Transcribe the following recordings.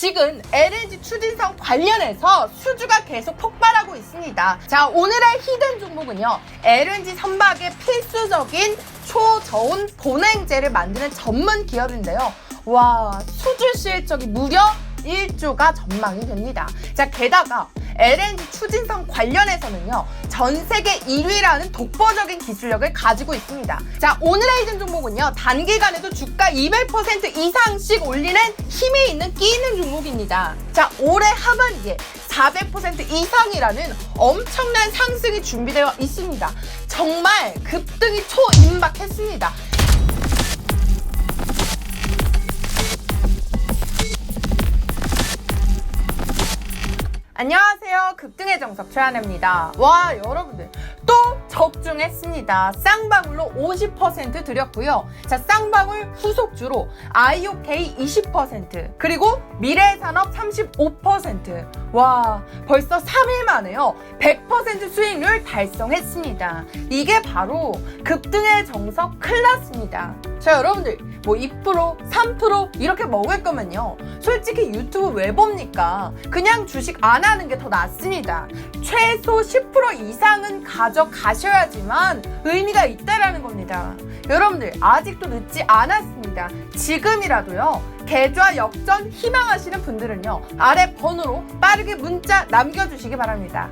지금 LNG 추진성 관련해서 수주가 계속 폭발하고 있습니다. 자, 오늘의 히든 종목은요. LNG 선박의 필수적인 초저온 본행제를 만드는 전문 기업인데요. 와, 수주 실적이 무려 1조가 전망이 됩니다. 자, 게다가 LNG 추진성 관련해서는요, 전 세계 1위라는 독보적인 기술력을 가지고 있습니다. 자, 오늘의 이든 종목은요, 단기간에도 주가 200% 이상씩 올리는 힘이 있는 끼 있는 종목입니다. 자, 올해 하반기에 400% 이상이라는 엄청난 상승이 준비되어 있습니다. 정말 급등이 초임박했습니다. 안녕하세요. 급등의 정석 최하입니다 와, 여러분들. 또 적중했습니다. 쌍방울로 50% 드렸고요. 자, 쌍방울 후속주로 IOK 20%, 그리고 미래산업 35%. 와, 벌써 3일 만에요. 100% 수익률 달성했습니다. 이게 바로 급등의 정석 클라스입니다. 자, 여러분들. 뭐 2%, 3% 이렇게 먹을 거면요. 솔직히 유튜브 왜 봅니까? 그냥 주식 안 하는 게 더 낫습니다. 최소 10% 이상은 가져가셔야지만 의미가 있다라는 겁니다. 여러분들 아직도 늦지 않았습니다. 지금이라도요. 계좌 역전 희망하시는 분들은요. 아래 번호로 빠르게 문자 남겨주시기 바랍니다.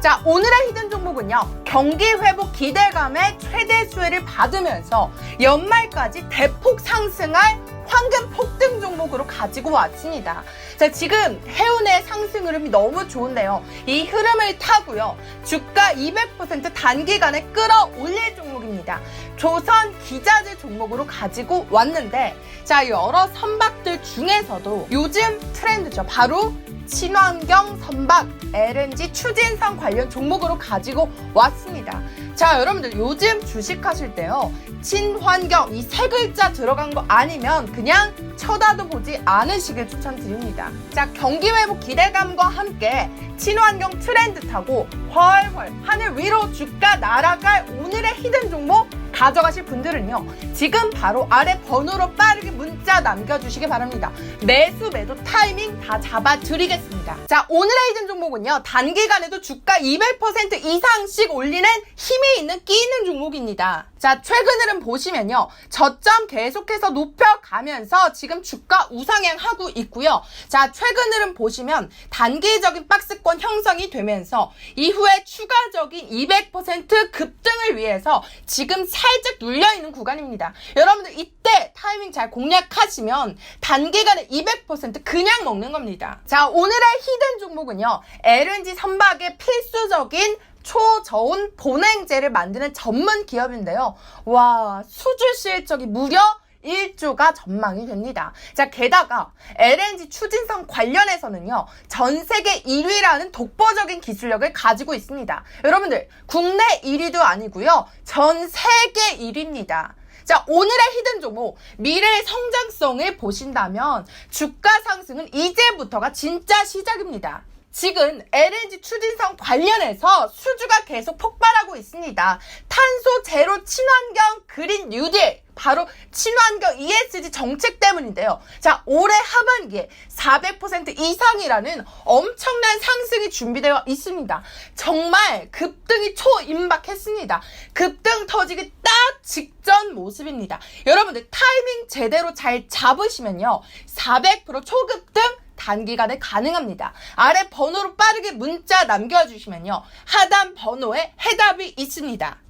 자, 오늘의 히든 종목은요. 경기 회복 기대감의 최대 수혜를 받으면서 연말까지 대폭 상승할 황금 폭등 종목으로 가지고 왔습니다. 자, 지금 해운의 상승 흐름이 너무 좋은데요. 이 흐름을 타고요. 주가 200% 단기간에 끌어올릴 종목입니다. 조선 기자재 종목으로 가지고 왔는데, 자, 여러 선박들 중에서도 요즘 트렌드죠. 바로 친환경 선박 LNG 추진성 관련 종목으로 가지고 왔습니다. 자, 여러분들 요즘 주식하실 때요. 친환경 이 세 글자 들어간 거 아니면 그냥 쳐다도 보지 않으시길 추천드립니다. 자, 경기 회복 기대감과 함께 친환경 트렌드 타고 훨훨 하늘 위로 주가 날아갈 오늘의 히든 종목 가져가실 분들은요. 지금 바로 아래 번호로 빠르게 문자 남겨주시기 바랍니다. 매수 매도 타이밍 다 잡아드리겠습니다. 자, 오늘의 히든 종목은요. 단기간에도 주가 200% 이상씩 올리는 힘이 있는 끼 있는 종목입니다. 자, 최근 흐름 보시면요. 저점 계속해서 높여가면서 지금 주가 우상향하고 있고요. 자, 최근 흐름 보시면 단기적인 박스권 형성이 되면서 이후에 추가적인 200% 급등을 위해서 지금 살짝 눌려있는 구간입니다. 여러분들 이때 타이밍 잘 공략하시면 단기간에 200% 그냥 먹는 겁니다. 자, 오늘의 히든 종목은요. LNG 선박의 필수적인 초저온 본행제를 만드는 전문 기업인데요. 와, 수주 실적이 무려 1조가 전망이 됩니다. 자, 게다가 LNG 추진성 관련해서는요, 전 세계 1위라는 독보적인 기술력을 가지고 있습니다. 여러분들, 국내 1위도 아니고요, 전 세계 1위입니다. 자, 오늘의 히든 종목, 미래의 성장성을 보신다면 주가 상승은 이제부터가 진짜 시작입니다. 지금 LNG 추진성 관련해서 수주가 계속 폭발하고 있습니다. 탄소 제로 친환경 그린 뉴딜 바로 친환경 ESG 정책 때문인데요. 자, 올해 하반기에 400% 이상이라는 엄청난 상승이 준비되어 있습니다. 정말 급등이 초임박했습니다. 급등 터지기 딱 직전 모습입니다. 여러분들 타이밍 제대로 잘 잡으시면요. 400% 초급등 단기간에 가능합니다. 아래 번호로 빠르게 문자 남겨주시면요. 하단 번호에 해답이 있습니다.